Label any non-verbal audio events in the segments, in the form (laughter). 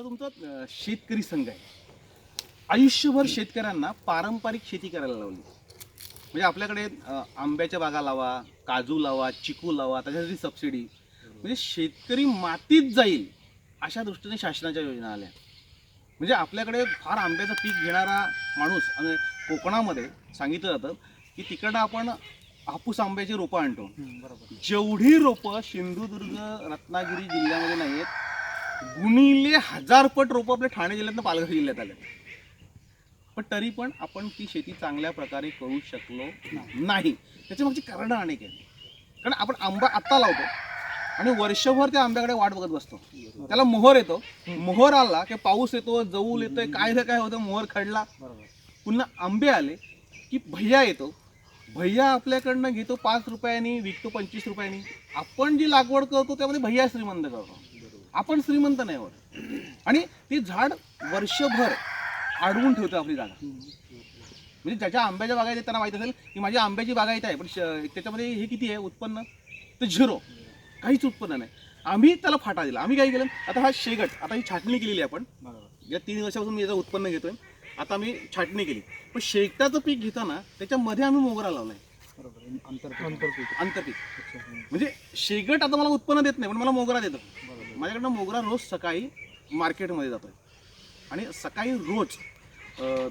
आता तुमचा शेतकरी संघ आहे. आयुष्यभर शेतकऱ्यांना पारंपरिक शेती करायला लावली. म्हणजे आपल्याकडे अं, आंब्याच्या बागा लावा काजू लावा चिकू लावा त्याच्यासाठी सबसिडी म्हणजे शेतकरी मातीत जाईल अशा दृष्टीने शासनाच्या योजना आल्या. म्हणजे आपल्याकडे फार आंब्याचं पीक घेणारा माणूस आणि कोकणामध्ये सांगितलं जातं की तिकडं आपण हापूस आंब्याची रोपं आणतो. बरोबर. जेवढी रोपं सिंधुदुर्ग रत्नागिरी जिल्ह्यामध्ये नाही आहेत गुणिले हजार पट रोपं आपल्या ठाणे जिल्ह्यातनं पालघर जिल्ह्यात आले. पण तरी पण आपण ती शेती चांगल्या प्रकारे करू शकलो नाही. त्याच्या मागची कारणं अनेक आहेत. कारण आपण आंबा आत्ता लावतो आणि वर्षभर त्या आंब्याकडे वाट बघत बसतो. त्याला मोहर येतो. मोहर आला की पाऊस येतो जऊल येतोय काय काय होतं मोहर खडला. पुन्हा आंबे आले की भैया येतो. भैया आपल्याकडनं घेतो पाच रुपयांनी विकतो पंचवीस रुपयांनी. आपण जी लागवड करतो त्यामध्ये भैया श्रीमंत करतो. आपण श्रीमंत नाही होत आणि ते झाड वर्षभर अडवून ठेवतं आपली जागा. म्हणजे ज्याच्या आंब्याच्या बागा आहेत त्यांना माहीत असेल की माझी आंब्याची बागा इथं आहे पण त्याच्यामध्ये हे किती आहे उत्पन्न? तर झिरो. काहीच उत्पन्न नाही. आम्ही त्याला फाटा दिला. आम्ही काय केलं? आता हा शेगट आता ही छाटणी केलेली आपण. या तीन वर्षापासून मी याचं उत्पन्न घेतोय. आता आम्ही छाटणी केली. पण शेकटाचं पीक घेताना त्याच्यामध्ये आम्ही मोगरा लावलाय. आंतरपीक अच्छा. म्हणजे शेगट आता मला उत्पन्न देत नाही पण मला मोगरा देतो. माझ्याकडनं मोगरा रोज सकाळी मार्केटमध्ये जातो आहे आणि सकाळी रोज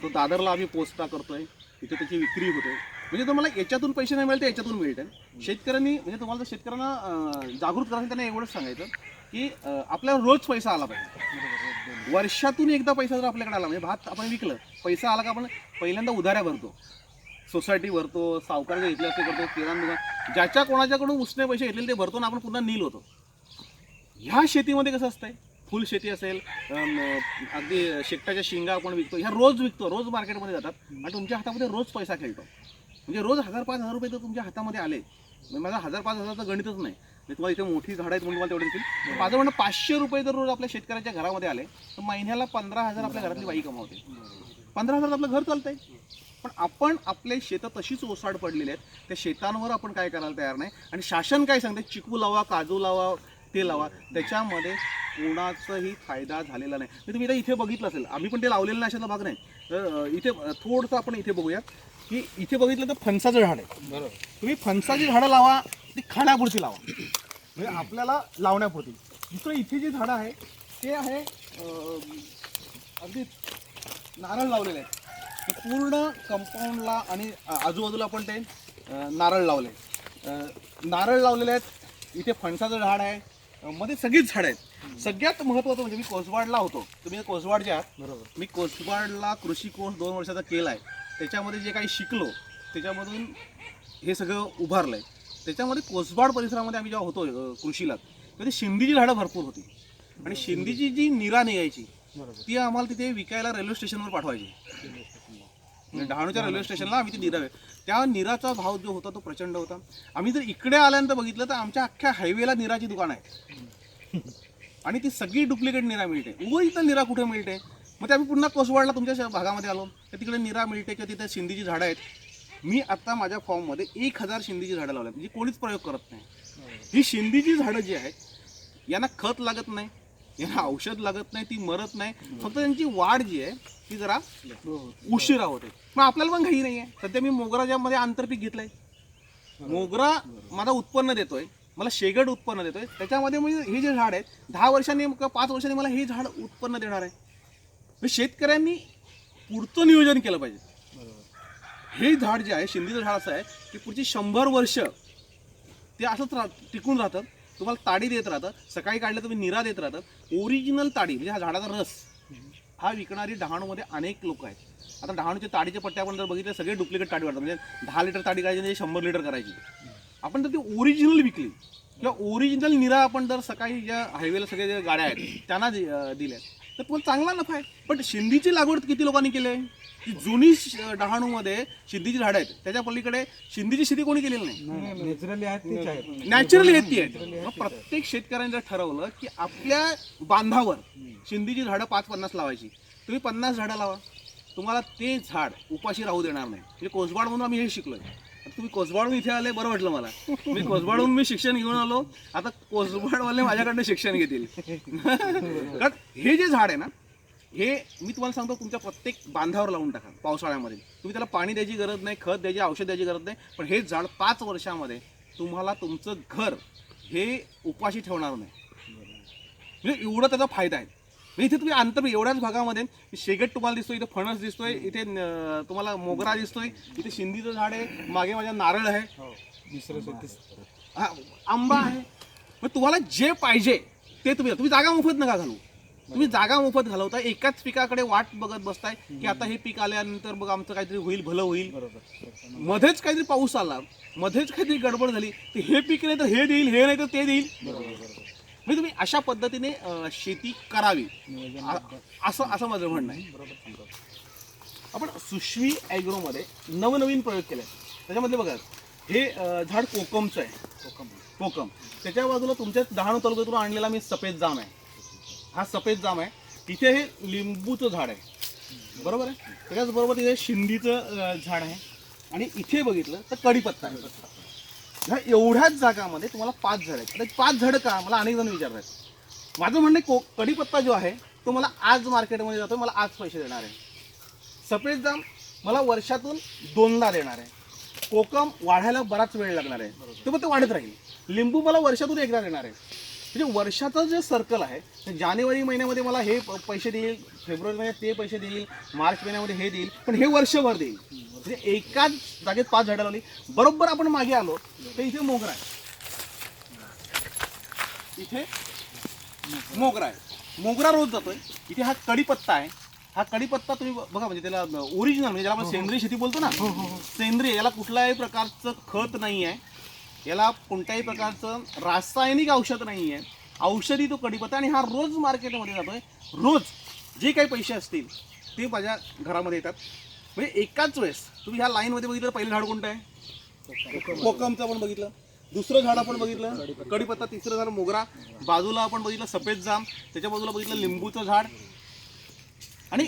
तो दादरला आम्ही पोचता आहे तिथे त्याची विक्री होते. म्हणजे तुम्हाला याच्यातून पैसे नाही मिळते याच्यातून मिळते. शेतकऱ्यांनी म्हणजे तुम्हाला जर शेतकऱ्यांना जागृत करायचं त्यांना एवढंच सांगायचं की आपल्याला रोज पैसा आला पाहिजे. वर्षातून एकदा पैसा जर आपल्याकडे आला म्हणजे भात आपण विकलं पैसा आला का आपण पहिल्यांदा उधाऱ्या भरतो. सोसायटी भरतो सावकार घेतले असते करतो किराण दुकान. ज्याच्या कोणाच्याकडून उसने पैसे घेतलेले ते भरतो ना आपण पुन्हा नील होतो. ह्या शेतीमध्ये कसं असतंय? फुल शेती असेल अगदी शेकटाच्या शिंगा आपण विकतो ह्या रोज विकतो रोज मार्केटमध्ये जातात आणि तुमच्या हातामध्ये रोज पैसा खेळतो. म्हणजे रोज हजार पाच हजार रुपये तर तुमच्या हातामध्ये आले. म्हणजे माझा हजार पाच हजारचं गणितच नाही. म्हणजे तुम्हाला इथे मोठी झाडं आहेत म्हणून तुम्हाला तेवढे देतील माझं म्हणणं पाचशे रुपये जर रोज आपल्या शेतकऱ्याच्या घरामध्ये आले तर महिन्याला पंधरा हजार आपल्या घरातली बाई कमावते. पंधरा हजार आपलं घर चालतंय. पण आपण आपले शेतं तशीच ओसाड पडलेली आहेत. त्या शेतांवर आपण काय करायला तयार नाही. आणि शासन काय सांगते? चिकू लावा काजू लावा ते लावा. त्याच्यामध्ये कोणाचाही फायदा झालेला नाही. म्हणजे तुम्ही इथे इथे बघितलं असेल आम्ही पण ते लावलेलं नाही अशातला भाग नाही. तर इथे थोडंसं आपण इथे बघूया की इथे बघितलं तर फणसाचं झाड आहे. बरोबर. तुम्ही फणसाची झाडं लावा ती खाण्यापुरती लावा. म्हणजे आपल्याला लावण्यापुरती. दुसरं इथे जे झाडं आहे ते आहे अगदी नारळ लावलेले आहेत. ते पूर्ण कंपाऊंडला आणि आजूबाजूला आपण ते नारळ लावले नारळ लावलेले आहेत. इथे फणसाचं झाड आहे. मध्ये सगळीच झाडं आहेत. सगळ्यात महत्त्वाचं म्हणजे मी कोसवाडला होतो. तुम्ही कोसवाडचे आहात बरोबर. मी कोसवाडला कृषी कोर्स दोन वर्षाचा केला आहे त्याच्यामध्ये जे काही शिकलो त्याच्यामधून हे सगळं उभारलं आहे त्याच्यामध्ये कोसवाड परिसरामध्ये आम्ही जेव्हा होतो कृषीला तेव्हा ती शिंदीची झाडं भरपूर होती. आणि शिंदीची जी निरा निघायची बरोबर. ती आम्हाला तिथे विकायला रेल्वे स्टेशनवर पाठवायची. डहाणूच्या रेल्वे स्टेशनला आम्ही ती निरा त्या निराचा भाव जो होता तो प्रचंड होता. आम्ही जर इकडे आल्यानंतर बघितलं तर आमच्या अख्ख्या हायवेला निराची दुकान आहे. (laughs) आणि ती सगळी डुप्लिकेट निरा मिळते. उगं इथं निरा कुठे मिळते? मग ते आम्ही पुन्हा कोसवाडला तुमच्या भागामध्ये आलो. तर तिकडे निरा मिळते किंवा तिथे शिंदीची झाडं आहेत. मी आता माझ्या फॉर्ममध्ये एक हजार शिंदीची झाडं लावल्यात म्हणजे कोणीच प्रयोग करत नाही. ही शिंदीची झाडं जी आहेत यांना खत लागत नाही. यांना औषध लागत नाही ती मरत नाही. फक्त त्यांची वाढ जी आहे ती जरा उशिरा होते. मग आपल्याला पण घाई नाही आहे सध्या मी मोगराच्या मध्ये आंतरपीक घेतलंय. मोगरा माझा उत्पन्न देतोय. मला शेगड उत्पन्न देतोय. त्याच्यामध्ये म्हणजे हे जे झाड आहे दहा वर्षांनी किंवा पाच वर्षांनी मला हे झाड उत्पन्न देणार आहे. शेतकऱ्यांनी पुढचं नियोजन केलं पाहिजे. हे झाड जे आहे शिंदीचं झाड असं आहे की पुढची शंभर वर्ष ते असंच राह टिकून राहतं तुम्हाला ताडी देत राहतं सकाळी काढलं तुम्ही निरा देत राहतं ओरिजिनल ताडी म्हणजे हा झाडाचा रस हा विकणारी डहाणूमध्ये अनेक लोक आहेत. आता डहाणूचे ताडीचे पट्टे आपण जर बघितले सगळे डुप्लिकेट ताडी वाटतात म्हणजे दहा लिटर ताडी काढायची म्हणजे शंभर लिटर करायची. आपण जर ती ओरिजिनल विकली. किंवा ओरिजिनल निरा आपण जर सकाळी ज्या हायवेला सगळे ज्या गाड्या आहेत त्यांना दि- दिल्या तर तुम्हाला चांगला नफा आहे. पण शिंदीची लागवड किती लोकांनी केली आहे? की जुनी डहाणूमध्ये शिंदीची झाडं आहेत. त्याच्या पलीकडे शिंदीची शेती कोणी केलेली नाही. नॅचरली आहेत तीच आहेत नॅचरली येते मग प्रत्येक शेतकऱ्याने जर ठरवलं की आपल्या बांधावर शिंदीची झाडं पाच पन्नास लावायची. तुम्ही पन्नास झाडं लावा. तुम्हाला ते झाड उपाशी राहू देणार नाही. म्हणजे कोसबाड म्हणून आम्ही हे शिकलोय. तुम्ही कोसबाडून इथे आले बरं वाटलं मला. मी कोसबाडून मी शिक्षण घेऊन आलो. आता कोसबाडवाले माझ्याकडनं शिक्षण घेतील. कारण हे जे झाड आहे ना हे मी तुम्हाला सांगतो तुमच्या प्रत्येक बांधावर लावून टाका पावसाळ्यामध्ये. तुम्ही त्याला पाणी द्यायची गरज नाही खत द्यायची औषध द्यायची गरज नाही पण हे झाड पाच वर्षामध्ये तुम्हाला तुमचं घर हे उपाशी ठेवणार नाही. म्हणजे एवढं त्याचा फायदा आहे. इथे तुम्ही अंतर एवढ्याच भागामध्ये शेगट तुम्हाला दिसतोय इथे फणस दिसतोय इथे न- तुम्हाला मोगरा दिसतोय इथे शिंदीचं झाड आहे मागे माझ्या नारळ आहे. हा, आंबा आहे. मग तुम्हाला जे पाहिजे ते तुम्ही तुम्ही जागा मोफत नका घालू. तुम्ही जागा मोफत घालवता एकाच पिकाकडे वाट बघत बसताय की आता हे पीक आल्यानंतर बघ आमचं काहीतरी होईल भलं होईल. मध्येच काहीतरी पाऊस आला मध्येच काहीतरी गडबड झाली तर हे पीक नाही तर हे देईल हे नाही तर ते देईल. म्हणजे तुम्ही अशा पद्धतीने अं, शेती करावी. आ- असं असं माझं म्हणणं आहे. आपण सुश्वी ॲग्रोमध्ये नवनवीन प्रयोग केले त्याच्यामध्ये बघा हे अं, झाड कोकमचं आहे. कोकम. कोकम. त्याच्या बाजूला तुमच्या डहाणू तालुक्यातून आणलेला मी सफेद जाम आहे. हा सफेद जाम आहे. तिथे हे लिंबूचं झाड आहे. बरोबर आहे? त्याच्याचबरोबर तिथे शिंदीचं अं, झाड आहे. आणि इथे बघितलं तर कढीपत्ता आहे. ह्या एवढ्याच जागामध्ये तुम्हाला पाच झाड आहेत. आता पाच झाडं का? मला अनेक जण विचारतात. माझं म्हणणं आहे, को कढीपत्ता जो आहे तो मला आज मार्केटमध्ये जातो मला आज पैसे देणार आहे. सफेद जाम मला वर्षातून दोनदा देणार आहे. कोकम वाढायला बराच वेळ लागणार आहे. तर मग ते वाढत राहील. लिंबू मला वर्षातून एकदा देणार आहे. म्हणजे वर्षाचं जे सर्कल आहे जानेवारी महिन्यामध्ये मला हे पैसे देईल फेब्रुवारी महिन्यात ते पैसे देईल मार्च महिन्यामध्ये हे देईल पण हे वर्षभर देईल. म्हणजे एकाच जागेत पाच झाडं लावली बरोबर आपण मागे आलो तर इथे मोगरा आहे. इथे मोगरा आहे. मोगरा रोज जातोय. इथे हा कढीपत्ता आहे. हा कढीपत्ता तुम्ही बघा म्हणजे त्याला ओरिजिनल म्हणजे ज्याला आपण सेंद्रिय शेती बोलतो ना सेंद्रिय याला कुठल्याही प्रकारचं खत नाही आहे याला कोणत्याही प्रकारचं रासायनिक औषध नाही आहे औषधी तो कढीपत्ता आणि हा रोज मार्केटमध्ये जातोय. रोज जे काही पैसे असतील ते माझ्या घरामध्ये येतात. म्हणजे एकाच वेळेस तुम्ही ह्या लाईनमध्ये बघितलं पहिलं झाड कोणतं आहे? कोकमचं आपण बघितलं. दुसरं झाड आपण बघितलं. कढीपत्ता तिसरं झाड मोगरा. बाजूला आपण बघितलं सफेद जाम. त्याच्या बाजूला बघितलं लिंबूचं झाड. आणि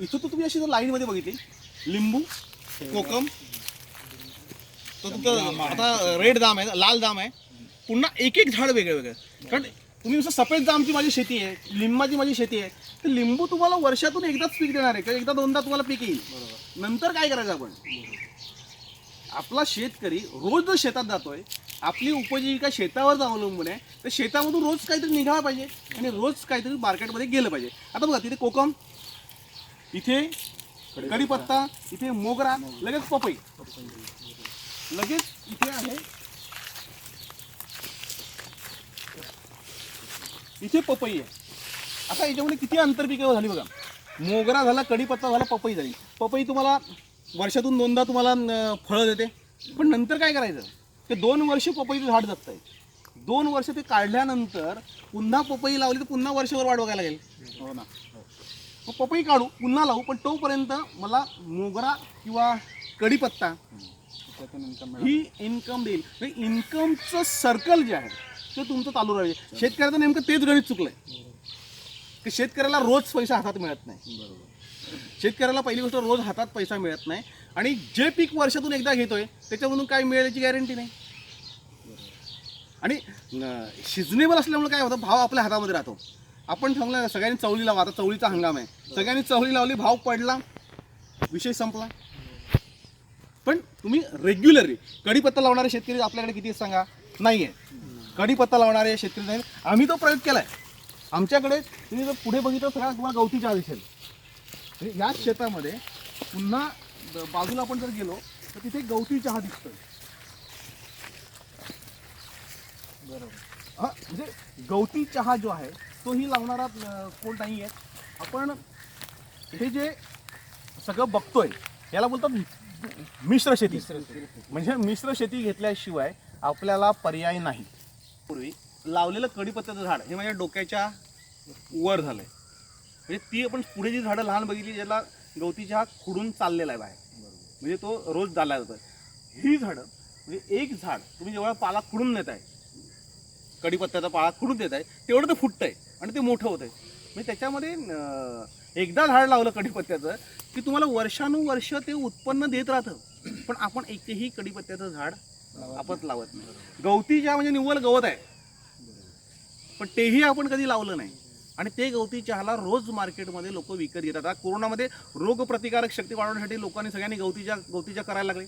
इथं तर तुम्ही अशी जर लाईनमध्ये बघितली लिंबू कोकम तुमचं आता रेड जाम आहे लाल जाम आहे. पुन्हा एक एक झाड वेगळे वेगळे कारण तुम्ही नुसतं सफेद जामची माझी शेती आहे लिंबाची माझी शेती आहे तर लिंबू तुम्हाला वर्षातून एकदाच पीक देणार आहे किंवा एकदा दोनदा तुम्हाला पीक येईल. नंतर काय करायचं आपण? आपला शेतकरी रोज जर शेतात जातोय आपली उपजीविका शेतावर अवलंबून आहे तर शेतामधून रोज काहीतरी निघाला पाहिजे आणि रोज काहीतरी मार्केटमध्ये गेलं पाहिजे. आता बघा तिथे कोकम इथे कढीपत्ता इथे मोगरा लगेच पपई. लगेच इथे आहे. इथे पपई आहे. आता याच्यामध्ये किती आंतरपिकं झाली बघा. मोगरा झाला कढीपत्ता झाला पपई झाली. पपई तुम्हाला वर्षातून दोनदा तुम्हाला फळं देते. पण नंतर काय करायचं? ते दोन वर्ष पपईचं झाड जगत आहे दोन वर्ष ते काढल्यानंतर पुन्हा पपई लावली तर पुन्हा वर्षभर वाढ बघायला लागेल. हो ना. मग पपई काढू पुन्हा लावू पण तोपर्यंत मला मोगरा किंवा कढीपत्ता त्यातून इन्कम मिळालं. ही इन्कम देईल. इन्कमचं सर्कल जे आहे ते तुमचं चालू राहील. शेतकऱ्याचं नेमकं तेच गणित चुकलंय. की शेतकऱ्याला रोज पैसा हातात मिळत नाही. बरोबर. शेतकऱ्याला पहिली गोष्ट रोज हातात पैसा मिळत नाही. आणि जे पीक वर्षातून एकदा घेतोय त्याच्यामधून काय मिळेल याची गॅरंटी नाही. आणि शिजनेबल असल्यामुळे काय होतं भाव आपल्या हातामध्ये राहतो. आपण ठरवलं सगळ्यांनी चवली लावा. आता चवळीचा हंगाम आहे. सगळ्यांनी चवली लावली भाव पडला विषय संपला. पण तुम्ही रेग्युलरली कढीपत्ता लावणारे शेतकरी आपल्याकडे किती आहेत सांगा? नाही आहे कढीपत्ता लावणारे शेतकरी नाही आम्ही तो प्रयोग केला आहे आमच्याकडे तुम्ही जर पुढे बघितलं सगळ्या तुम्हाला गवती चहा दिसेल म्हणजे याच शेतामध्ये पुन्हा बाजूला आपण जर गेलो तर तिथे गवती चहा दिसतोय. बरोबर. हा म्हणजे गवती चहा जो आहे तोही लावणारा कोण नाही आहे आपण हे जे सगळं बघतोय याला बोलतात मिश्र शेती. म्हणजे मिश्र शेती घेतल्याशिवाय आपल्याला पर्याय नाही. पूर्वी लावलेलं कडीपत्त्याचं झाड हे माझ्या डोक्याच्या वर झालंय. म्हणजे ती आपण पुढे जी झाडं लहान बघितली ज्याला गवतीच्या चहा खुडून चाललेला आहे बाहेर. म्हणजे तो रोज झाला जातो ही झाडं म्हणजे एक झाड तुम्ही जेवढा पाला खुडून देत आहे कडीपत्त्याचा पाळा खुडून देत आहे तेवढं ते फुटतंय आणि ते मोठं होतंय. म्हणजे त्याच्यामध्ये एकदा झाड लावलं कडीपत्त्याचं की तुम्हाला वर्षानुवर्ष ते उत्पन्न देत राहतं. पण आपण एकही कडीपत्त्याचं झाड आपण लावत नाही. गवती ज्या म्हणजे निव्वळ गवत आहे. पण तेही आपण कधी लावलं नाही. आणि ते गवती चहाला रोज मार्केटमध्ये लोक विकत घेतात. आता कोरोनामध्ये रोगप्रतिकारक शक्ती वाढवण्यासाठी लोकांनी सगळ्यांनी गवतीच्या गवतीच्या करायला लागले.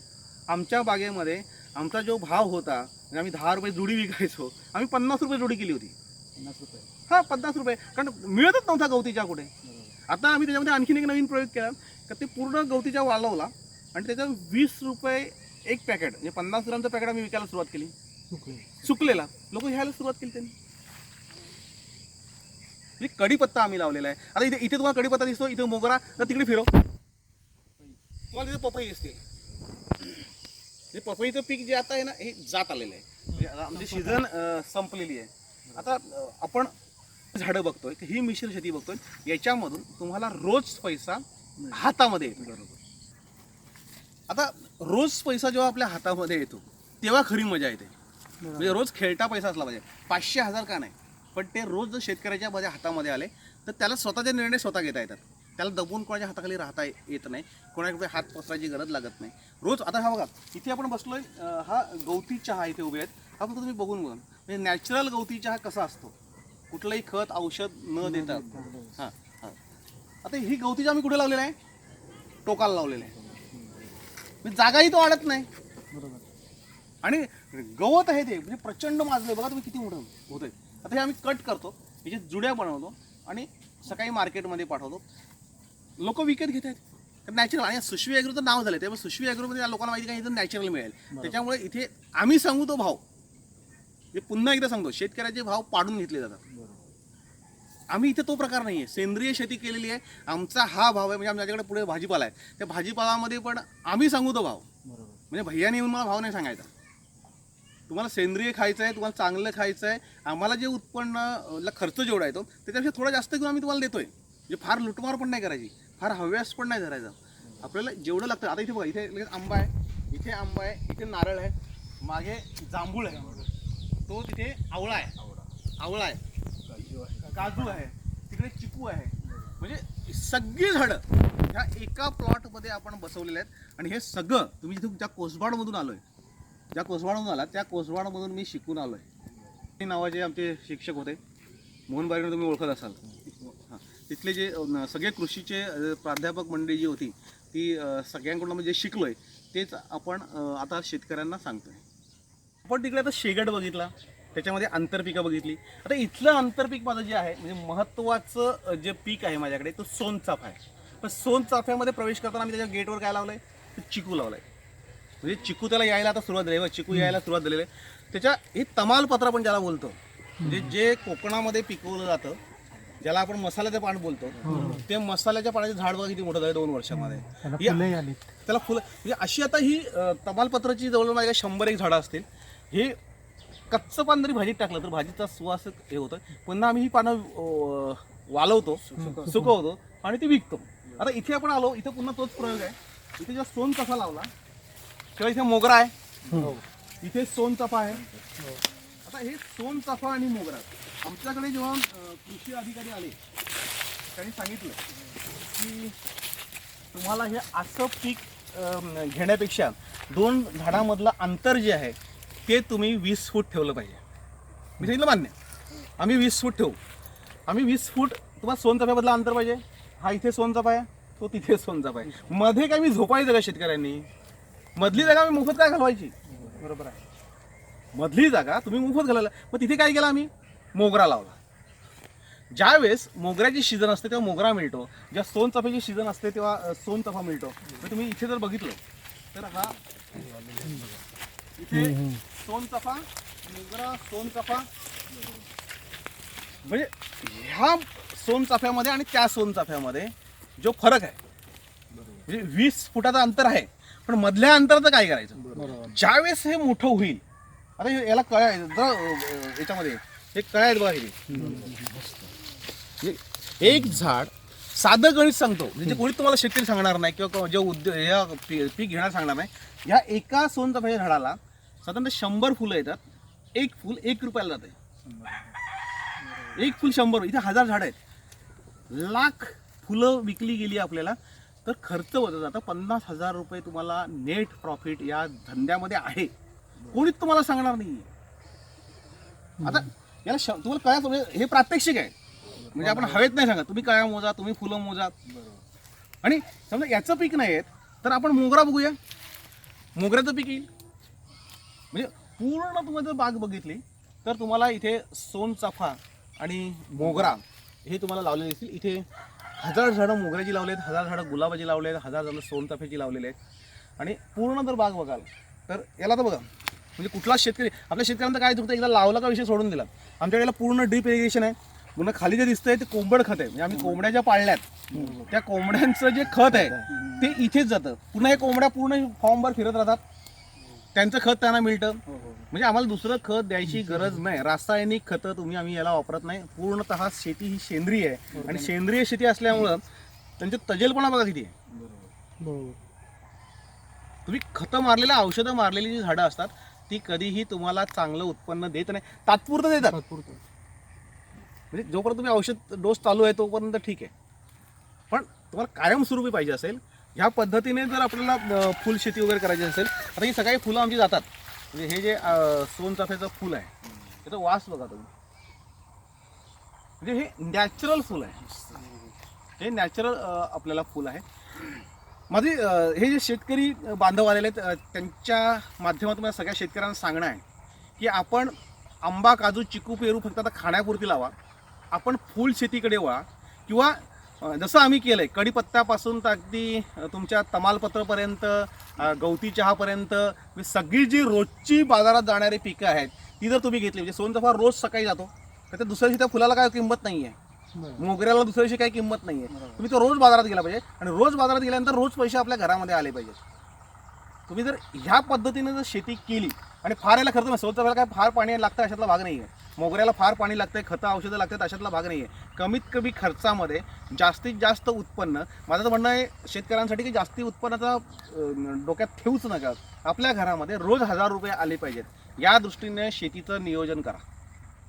आमच्या बागेमध्ये आमचा जो भाव होता म्हणजे आम्ही दहा रुपये जुडी विकायचो आम्ही पन्नास रुपये जुडी केली होती. पन्नास रुपये. हा पन्नास रुपये. कारण मिळतच नव्हता गवतीच्या कुठे. आता आम्ही त्याच्यामध्ये आणखीन एक नवीन प्रयोग केला का ते पूर्ण गवतीच्या वालवला आणि त्याचं वीस रुपये एक पॅकेट म्हणजे पन्नास ग्रामचं पॅकेट आम्ही विकायला सुरुवात केली. सुकलेला. लोक घ्यायला सुरुवात केली त्यांनी. म्हणजे कढीपत्ता आम्ही लावलेला आहे. आता इथे इथे तुम्हाला कडीपत्ता दिसतो इथे मोगरा तर तिकडे फिरव तुम्हाला तिथे पपई दिसते हे पपईचं पीक जे आता आहे ना हे जात आलेलं आहे. म्हणजे आता म्हणजे सीझन संपलेली आहे. आता आपण झाडं बघतोय ही मिश्र शेती बघतोय. याच्यामधून तुम्हाला रोज पैसा हातामध्ये येतो. बरोबर आता रोज पैसा जेव्हा आपल्या हातामध्ये येतो तेव्हा खरी मजा येते. म्हणजे रोज खेळता पैसा असला पाहिजे. पाचशे हजार का नाही? पण ते रोज जर शेतकऱ्याच्या माझ्या हातामध्ये आले तर त्याला स्वतःचे निर्णय स्वतः घेता येतात. त्याला दबून कोणाच्या हाताखाली राहता येत नाही कोणाकडे हात पसरायची गरज लागत नाही. रोज आता हा बघा इथे आपण बसलोय हा गवती चहा इथे उभे आहेत. हा फक्त तुम्ही बघून बघा म्हणजे नॅचरल गवती चहा कसा असतो? कुठलंही खत औषध न देता. हां हां. आता ही गवती चहा मी कुठे लावलेला आहे? टोकाला लावलेला आहे. म्हणजे जागाही तो वाढत नाही. बरोबर. आणि गवत आहे ते म्हणजे प्रचंड माजलंय. बघा तुम्ही किती मोठं होतंय. आता हे आम्ही कट करतो. याच्या जुड्या बनवतो आणि सकाळी मार्केटमध्ये पाठवतो. लोक विकत घेत आहेत नॅचरल आणि सुशवी ॲग्रोचं नाव झालं त्यामुळे सुशवी ॲग्रोमध्ये या लोकांना माहिती काय इथं नॅचरल मिळेल. त्याच्यामुळे इथे आम्ही सांगू तो भाव. हे पुन्हा एकदा सांगतो शेतकऱ्याचे भाव पाडून घेतले जातात. बरोबर आम्ही इथे तो प्रकार नाही आहे सेंद्रिय शेती केलेली आहे. आमचा हा भाव आहे म्हणजे आमच्याकडे पुढे भाजीपाला आहे. त्या भाजीपालामध्ये पण आम्ही सांगू तो भाव. बरोबर म्हणजे भैयाने येऊन मला भाव नाही सांगायचा. तुम्हाला सेंद्रिय खायचं आहे तुम्हाला चांगलं खायचं आहे आम्हाला जे उत्पन्न ला खर्च जेवढा येतो त्याच्यापेक्षा थोडा जास्त घेऊन आम्ही तुम्हाला देतोय. म्हणजे फार लुटमार पण नाही करायची. फार हव्यास पण नाही धरायचा. आपल्याला जेवढं लागतं आता इथे बघा इथे लगेच आंबा आहे इथे आंबा आहे इथे नारळ आहे मागे जांभूळ आहे. तो तिथे आवळा आहे. आवळा. आहे. काजू आहे. काजू आहे. तिकडे चिकू आहे. म्हणजे सगळी झाडं ह्या एका प्लॉटमध्ये आपण बसवलेले आहेत. आणि हे सगळं तुम्ही जिथे ज्या कोसबाडमधून आलोय ज्या कोसबाडमधून आला त्या कोसबाडमधून मी शिकून आलोय. ते नावाचे आमचे शिक्षक होते. मोहन बारीने तुम्ही ओळखत असाल. हां. तिथले जे सगळे कृषीचे प्राध्यापक मंडळी जी होती ती सगळ्यांकडून म्हणजे शिकलोय तेच आपण आता शेतकऱ्यांना सांगतोय. आपण तिकडे आता शेगड बघितला त्याच्यामध्ये आंतरपिकं बघितली. आता इथलं आंतरपीक माझं जे आहे म्हणजे महत्त्वाचं जे पीक आहे माझ्याकडे तो सोनचाफा आहे. पण सोनचाफ्यामध्ये प्रवेश करताना मी त्याच्या गेटवर काय लावलंय? तर चिकू लावलाय. म्हणजे चिकू त्याला यायला आता सुरुवात झाली चिकू यायला सुरुवात झालेली आहे. त्याच्या हे तमालपत्र आपण ज्याला बोलतो म्हणजे जे कोकणामध्ये पिकवलं जातं ज्याला आपण मसाल्याचं पान बोलतो ते मसाल्याच्या पाण्याचे झाड बघा किती मोठं झालं दोन वर्षामध्ये. त्याला फुलं म्हणजे अशी आता ही तमालपत्राची जवळ माझ्या शंभर एक झाडं असतील. हे कच्चं पान जरी भाजीत टाकलं तर भाजीचा सुवास हे होतं पुन्हा आम्ही ही पानं अ, वालवतो सुकवतो. आणि ती विकतो. आता इथे आपण आलो इथे पुन्हा तोच प्रयोग आहे. इथे जेव्हा सोन चाफा लावला तेव्हा इथे मोगरा आहे. इथे सोन चाफा आहे. आता हे सोन चाफा आणि मोगरा आमच्याकडे जेव्हा अ, कृषी अधिकारी आले त्यांनी सांगितलं की तुम्हाला हे असं पीक घेण्यापेक्षा दोन झाडामधलं अंतर जे आहे ते तुम्ही वीस फूट ठेवलं पाहिजे. म्हणजे मी सांगितलं मान्य. आम्ही वीस फूट ठेवू. आम्ही वीस फूट तुम्हाला सोनचाफ्यामधलं अंतर पाहिजे? हा इथे सोनचाफा आहे तो तिथे सोनचाफा आहे. मध्ये काय मी झोपायचं का शेतकऱ्यांनी? मधली जागा मी मोफत काय घालवायची? बरोबर आहे. मधली जागा तुम्ही मोफत घालायला मग तिथे काय केलं आम्ही? मोगरा लावला. ज्या वेळेस मोगऱ्याची सीझन असते तेव्हा मोगरा मिळतो. ज्या सोनचाफ्याची सीझन असते तेव्हा सोनचाफा मिळतो. तुम्ही इथे जर बघितलं तर हा इथे सोनचाफा मोगरा सोनचाफा म्हणजे ह्या सोनचाफ्यामध्ये आणि त्या सोनचाफ्यामध्ये जो फरक आहे. म्हणजे वीस फुटाचं अंतर आहे पण मधल्या अंतराचं काय करायचं? ज्यावेळेस हे मोठं होईल आता याला कळ्या आहेत. जरा, याच्यामध्ये. हे कळ्या आहेत बघा हे म्हणजे एक झाड साधं गणित सांगतो. म्हणजे कोणी तुम्हाला शेतकरी सांगणार नाही किंवा जे उद्योग या पी- पीक घेणार सांगणार नाही. या एका सोनचाफ्याच्या झाडाला साधारणतः शंभर फुलं येतात. एक फुल एक रुपयाला जाते. एक फुल शंभर इथे हजार झाड आहेत. लाख फुलं विकली गेली आपल्याला तर खर्च होतं आता पन्नास हजार रुपये तुम्हाला नेट प्रॉफिट या धंद्यामध्ये आहे. कोणीच तुम्हाला सांगणार नाही आता याला श- तुम्हाला कळायचं म्हणजे हे प्रात्यक्षिक आहे. म्हणजे आपण हवेत नाही सांगत. तुम्ही कळ्या मोजा तुम्ही फुलं मोजा. आणि समजा याचं पीक नाही आहेत तर आपण मोगरा बघूया. मोगऱ्याचं पीक येईल. म्हणजे पूर्ण तुम्ही जर बाग बघितली तर तुम्हाला इथे सोनचाफा आणि मोगरा हे तुम्हाला लावलेले दिसतील. इथे हजार झाडं मोगऱ्याची लावले आहेत हजार झाडं गुलाबाची लावले आहेत हजार झाडं सोनचाफ्याची लावलेले आहेत. आणि पूर्ण जर बाग बघाल तर याला तर बघा म्हणजे कुठलाच शेतकरी आपल्या शेतकऱ्यांना काय दुखतं एकदा लावला का विषय सोडून दिला. आमच्याकडे पूर्ण ड्रीप इरिगेशन आहे. पुन्हा खाली जे दिसतंय ते कोंबड खत आहे. म्हणजे आम्ही कोंबड्या ज्या पाळल्यात त्या कोंबड्यांचं जे खत आहे ते इथेच जातं. पुन्हा हे कोंबड्या पूर्ण फॉर्मवर फिरत राहतात. त्यांचं खत त्यांना मिळतं. हो हो. म्हणजे आम्हाला दुसरं खत द्यायची गरज नाही. रासायनिक खतं तुम्ही आम्ही याला वापरत नाही. पूर्णतः शेती ही सेंद्रिय आहे. आणि सेंद्रिय शेती असल्यामुळं त्यांच्यात तजेलपणा बघा किती आहे. बरोबर. तुम्ही खतं मारलेल्या औषधं मारलेली जी झाडं असतात ती कधीही तुम्हाला चांगलं उत्पन्न देत नाही. तात्पुरतं देतात. तात्पुरतं. म्हणजे जोपर्यंत तुम्ही औषध डोस चालू आहे तोपर्यंत ठीक आहे. पण तुम्हाला कायमस्वरूपी पाहिजे असेल ह्या पद्धतीने जर आपल्याला फुलशेती फुल शेती वगैरे करायची असेल आता ही सगळी फुलं आमची जातात. म्हणजे हे जे सोनचाफ्याचं फुल आहे त्याचा वास बघा तुम्ही. म्हणजे हे नॅचरल फुल आहे. हे नॅचरल आपल्याला फुल आहे. माझे हे जे शेतकरी बांधव आलेले आहेत त्यांच्या माध्यमातून मला सगळ्या शेतकऱ्यांना सांगणं आहे की आपण आंबा काजू चिकू पेरू फक्त आता खाण्यापुरती लावा. आपण फुल शेतीकडे वळा. किंवा जसं आम्ही केलं आहे कढीपत्त्यापासून तर अगदी तुमच्या तमालपत्रपर्यंत गवती चहापर्यंत म्हणजे सगळी जी रोजची बाजारात जाणारी पिकं आहेत ती जर तुम्ही घेतली म्हणजे सोनचाफा रोज सकाळी जातो तर त्या दुसऱ्या दिवशी त्या फुलाला काय किंमत नाही आहे. मोगऱ्याला दुसऱ्या दिवशी काही किंमत नाही आहे. तुम्ही तो रोज बाजारात गेला पाहिजे आणि रोज बाजारात गेल्यानंतर रोज पैसे आपल्या घरामध्ये आले पाहिजेत तुम्ही जर ह्या पद्धतीने जर शेती केली आणि फार याला खर्च नाही स्वतः काय फार पाणी लागतं अशातला भाग नाही आहे मोगऱ्याला फार पाणी लागतंय खतं औषधं लागतात अशातला भाग नाही आहे कमीत कमी खर्चामध्ये जास्तीत जास्त उत्पन्न माझं तर म्हणणं आहे शेतकऱ्यांसाठी की जास्ती उत्पन्नाचा डोक्यात ठेवूच नका. आपल्या घरामध्ये रोज हजार रुपये आले पाहिजेत. या दृष्टीने शेतीचं नियोजन करा.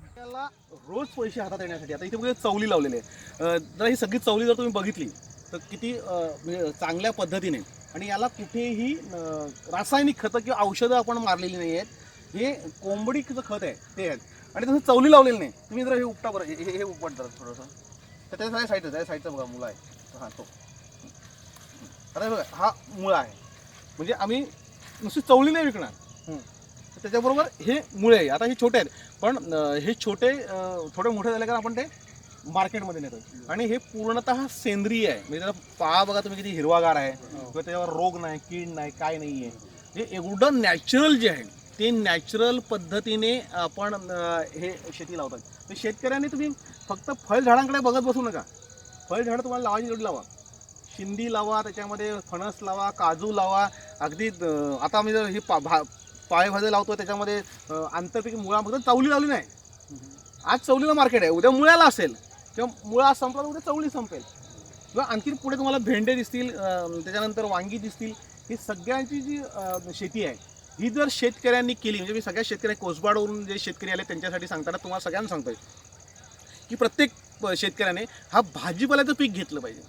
आपल्याला रोज पैसे हातात येण्यासाठी आता इथे बघा चवली लावलेली आहे. जर ही सगळी चवली जर तुम्ही बघितली तर किती म्हणजे चांगल्या पद्धतीने आणि याला कुठेही रासायनिक खतं किंवा औषधं आपण मारलेली नाही आहेत. हे कोंबडीचं खत आहे ते आहेत. आणि तसं चवली लावलेली नाही. तुम्ही जर हे उपटा बरं हे हे- उपट जरा थोडंसं. तर त्याच्या साईड साईडच आहे साईडचा बघा मुळा आहे हां तो. आता हे बघा हा मुळा आहे. म्हणजे आम्ही नुसती चवली नाही विकणार. हं. त्याच्याबरोबर हे मुळे आहे. आता हे छोटे आहेत. पण हे छोटे थोडे मोठे झाले कारण आपण ते मार्केटमध्ये नेतो आणि हे पूर्णतः सेंद्रिय आहे. म्हणजे त्याचा पाळा बघा तुम्ही किती हिरवागार आहे. किंवा त्याच्यावर रोग नाही कीड नाही काय नाही आहे हे एवढं नॅचरल जे आहे ते नॅचरल पद्धतीने आपण हे शेती लावतात. तर शेतकऱ्यांनी तुम्ही फक्त फळझाडांकडे बघत बसू नका. फळझाडं तुम्हाला लावायची जोडी लावा. शिंदी लावा त्याच्यामध्ये फणस लावा काजू लावा. अगदी आता मी जर ही पा भा पाळेभाजी लावतो त्याच्यामध्ये आंतरपैकी आंतरपीक मुळा फक्त चवली लावली नाही. आज चवलीला मार्केट आहे. उद्या मुळ्याला असेल. तेव्हा मुळा संपला तर उद्या संपेल. किंवा आणखी पुढे तुम्हाला भेंडे दिसतील त्याच्यानंतर वांगी दिसतील. ही सगळ्यांची जी शेती आहे ही जर शेतकऱ्यांनी केली म्हणजे मी सगळ्या शेतकऱ्या कोसबाडवरून जे शेतकरी आले त्यांच्यासाठी सांगताना तुम्हाला सगळ्यांना सांगतोय की प्रत्येक शेतकऱ्याने हा भाजीपाल्याचं पीक घेतलं पाहिजे.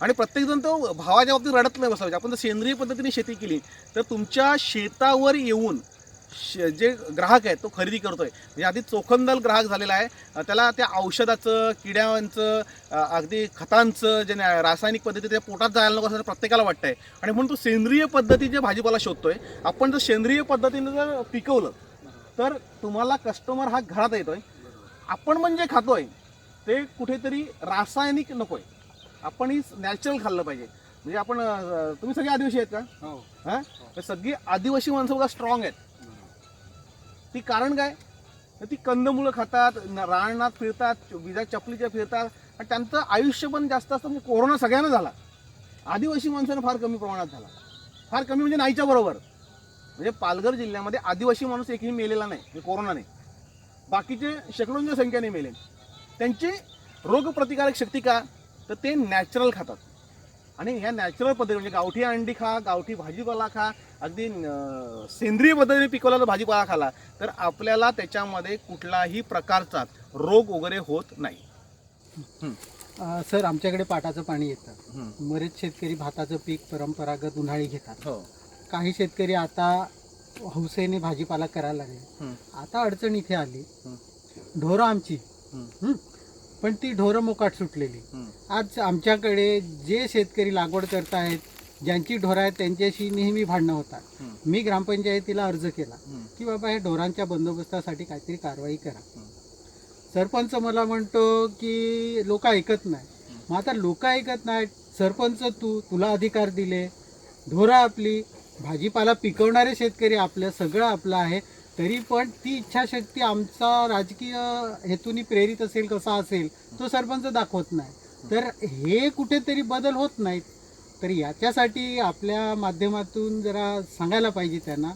आणि प्रत्येकजण तो भावाच्या बाबतीत रडत नाही बसला पाहिजे आपण जर सेंद्रिय पद्धतीने शेती केली तर तुमच्या शेतावर येऊन श- जे ग्राहक आहे तो खरेदी करतोय. म्हणजे आधी चोखंदल ग्राहक झालेला आहे. त्याला त्या औषधाचं किड्यांचं अगदी खतांचं जे रासायनिक पद्धती त्या पोटात जायला नको असं प्रत्येकाला वाटतंय. आणि म्हणून तो सेंद्रिय पद्धतीचे भाजीपाला शोधतोय आपण जर सेंद्रिय पद्धतीने जर पिकवलं तर तुम्हाला कस्टमर हा घरात येतोय. आपण म्हणजे खातोय ते कुठेतरी रासायनिक नकोय. आपण ही नॅचरल खाल्लं पाहिजे. म्हणजे आपण तुम्ही सगळे आदिवासी आहेत का? हो. हा? सगळी आदिवासी माणसं बघा स्ट्रॉंग आहेत. ती कारण काय? तर ती कंदमुळं खातात रानात फिरतात विजा चपलीच्या फिरतात आणि त्यांचं आयुष्य पण जास्त असतं म्हणजे कोरोना सगळ्यांना झाला. आदिवासी माणसानं फार कमी प्रमाणात झाला. फार कमी म्हणजे नाहीच्या बरोबर. म्हणजे पालघर जिल्ह्यामध्ये आदिवासी माणूस एकही मेलेला नाही म्हणजे कोरोनाने बाकीचे शेकडोंच्या संख्येने मेले त्यांची रोगप्रतिकारक शक्ती का? तर ते नॅचरल खातात. आणि ह्या नॅचरल पद्धती म्हणजे गावठी अंडी खा गावठी भाजीपाला खा अगदी सेंद्रिय पद्धतीने पिकवलेला भाजीपाला खाला तर आपल्याला त्याच्यामध्ये कुठलाही प्रकारचा रोग वगैरे होत नाही सर आमच्याकडे पाटाचं पाणी येतं. बरेच शेतकरी भाताचं पीक परंपरागत उन्हाळी घेतात हो काही शेतकरी आता हौसेने भाजीपाला करायला लागले. आता अडचण इथे आली. ढोरं आमची. पण ती ढोरं मोकाट सुटलेली. आज आमच्याकडे जे शेतकरी लागवड करतायत ज्यांची ढोरं आहेत त्यांच्याशी नेहमी भांडणं होतात. मी ग्रामपंचायतीला अर्ज केला. की बाबा हे ढोरांच्या बंदोबस्तासाठी काहीतरी कारवाई करा. सरपंच मला म्हणतो की लोक ऐकत नाही. मग आता लोक ऐकत नाहीत. सरपंच तू तुला अधिकार दिले. ढोरं आपली. भाजीपाला पिकवणारे शेतकरी आपलं सगळं आपलं आहे. तरी पण ती इच्छाशक्ती आमचा राजकीय हेतूनी प्रेरित असेल कसा असेल तो सरपंच दाखवत नाही. तर हे कुठेतरी बदल होत नाहीत. तर याच्यासाठी आपल्या माध्यमातून जरा सांगायला पाहिजे त्यांना.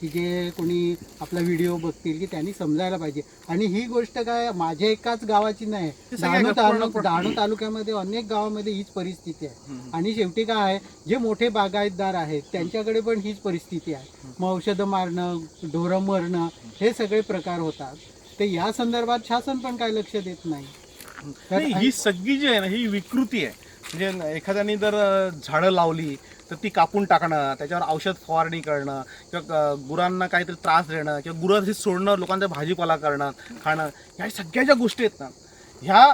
की जे कोणी आपला व्हिडिओ बघतील की त्यांनी समजायला पाहिजे. आणि ही गोष्ट काय माझ्या एकाच गावाची नाही. डहाणू तालुक डहाणू तालुक्यामध्ये अनेक गावामध्ये हीच परिस्थिती आहे. आणि शेवटी काय आहे जे मोठे बागायतदार आहेत त्यांच्याकडे पण हीच परिस्थिती आहे. मग औषधं मारणं ढोरं मरणं हे सगळे प्रकार होतात. तर या संदर्भात शासन पण काय लक्ष देत नाही. तर नाही, ही सगळी जी आहे ना ही विकृती आहे. म्हणजे एखाद्याने जर झाडं लावली तर ती कापून टाकणं त्याच्यावर औषध फवारणी करणं किंवा गुरांना काहीतरी त्रास देणं किंवा गुरं सोडणं लोकांचा भाजीपाला करणं खाणं ह्या सगळ्या ज्या गोष्टी आहेत ना ह्या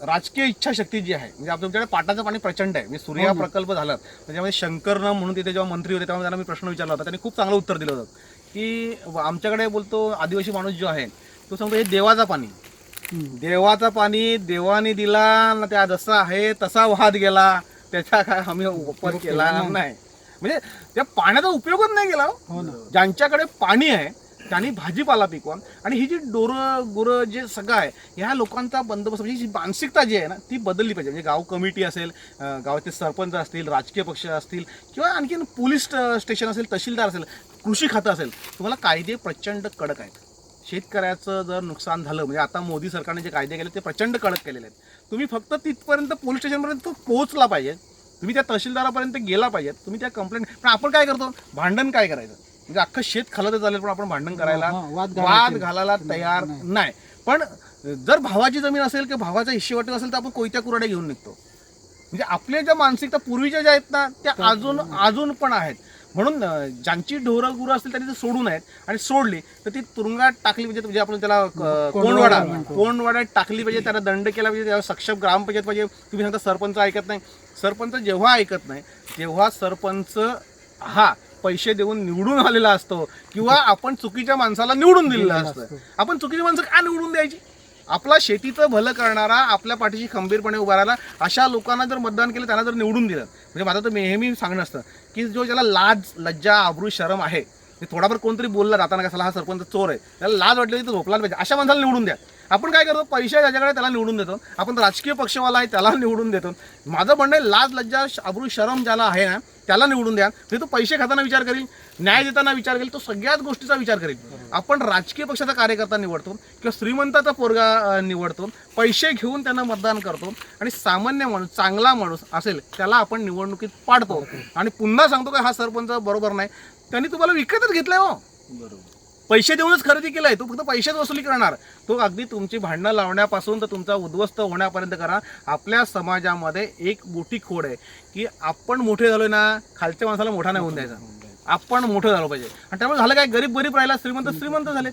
राजकीय इच्छाशक्ती जी आहे म्हणजे तुमच्याकडे पाटाचं पाणी प्रचंड आहे म्हणजे सूर्या हो ना. प्रकल्प झाला त्याच्यामध्ये शंकरनं म्हणून तिथे जेव्हा मंत्री होते तेव्हा त्यांना मी प्रश्न विचारला होता त्यांनी खूप चांगलं उत्तर दिलं होतं की आमच्याकडे बोलतो आदिवासी माणूस जो आहे तो सांगतो हे देवाचा पाणी. देवाचा पाणी देवाने दिला न त्या जसा आहे तसा वाहत गेला. त्याचा काय आम्ही वापर उपयोग केला नाही. म्हणजे त्या पाण्याचा उपयोगच नाही केला हो. हो ज्यांच्याकडे पाणी आहे त्यांनी भाजीपाला पिकवा. आणि ही जी डोरं गुरं जे सगळं आहे ह्या लोकांचा बंदोबस्त म्हणजे जी मानसिकता जी आहे ना ती बदलली पाहिजे. म्हणजे गाव कमिटी असेल अं, गावाचे सरपंच असतील राजकीय पक्ष असतील किंवा आणखीन पोलीस स्ट- स्टेशन असेल तहसीलदार असेल कृषी खातं असेल तुम्हाला कायदे प्रचंड कडक आहेत. शेतकऱ्याचं जर नुकसान झालं म्हणजे आता मोदी सरकारने जे कायदे केले ते प्रचंड कडक केलेले आहेत. तुम्ही फक्त तिथपर्यंत पोलीस स्टेशनपर्यंत पोहोचला पाहिजे. तुम्ही त्या तहसीलदारापर्यंत गेला पाहिजे. तुम्ही त्या कंप्लेंट पण आपण काय करतो? भांडण काय करायचं? म्हणजे अख्खं शेत खालं तर चालेल पण आपण भांडण करायला वाद. घालायला तयार नाही. नाही. पण जर भावाची जमीन असेल किंवा भावाचा हिस्से वाटत असेल तर आपण कोयत्या कुराड्या घेऊन निघतो. म्हणजे आपल्या ज्या मानसिकता पूर्वीच्या ज्या आहेत ना त्या अजून अजून पण आहेत. म्हणून ज्यांची ढोरं गुरं असतील त्यांनी ते सोडून आहेत आणि सोडली तर ती तुरुंगात टाकली म्हणजे म्हणजे आपण त्याला कोंडवाडा. कोंडवाड्यात टाकली पाहिजे त्याला दंड केला पाहिजे त्याला सक्षम ग्रामपंचायत पाहिजे तुम्ही सांगता सरपंच ऐकत नाही सरपंच जेव्हा ऐकत नाही तेव्हा सरपंच हा पैसे देऊन निवडून आलेला असतो किंवा आपण चुकीच्या माणसाला निवडून दिलेलं असतं असतं. आपण चुकीची माणसं का निवडून द्यायची आपला शेतीचं भलं करणारा आपल्या पाठीशी खंबीरपणे उभा राहिला अशा लोकांना जर मतदान केलं त्यांना जर निवडून दिलं म्हणजे माझं तर नेहमी सांगणं असतं की जो ज्याला लाज लज्जा आबरू शरम आहे ते थोडाफार कोणतरी बोलला जाताना कसला हा सरपंच चोर आहे त्याला लाज वाटली तर झोपला पाहिजे अशा माणसाला निवडून द्या. आपण काय करतो पैसे ज्याच्याकडे त्याला निवडून देतो. आपण राजकीय पक्षवाला आहे त्याला निवडून देतो. माझं म्हणणं आहे लाज लज्जा अब्रू शरम ज्याला आहे ना त्याला निवडून द्या. म्हणजे तो पैसे खाताना विचार करील न्याय देताना विचार करेल तो सगळ्याच गोष्टीचा विचार करेल आपण राजकीय पक्षाचा कार्यकर्ता निवडतो किंवा श्रीमंताचा पोरगा निवडतो पैसे घेऊन त्यांना मतदान करतो आणि सामान्य माणूस चांगला माणूस असेल त्याला आपण निवडणुकीत पाडतो. आणि पुन्हा सांगतो का हा सरपंच बरोबर नाही. त्यांनी तुम्हाला विकतच घेतलंय हो. बरोबर. पैसे देऊनच खरेदी केलाय. तो फक्त पैशाच वसुली करणार. तो अगदी तुमची भांडणं लावण्यापासून तर तुमचा उद्ध्वस्त होण्यापर्यंत करा. आपल्या समाजामध्ये एक मोठी खोड आहे की आपण मोठे झालोय ना खालच्या माणसाला मोठा नाही होऊन द्यायचा. आपण मोठं झालं पाहिजे. आणि त्यामुळे झालं काय? गरीब गरीब राहिला श्रीमंत श्रीमंत झाले.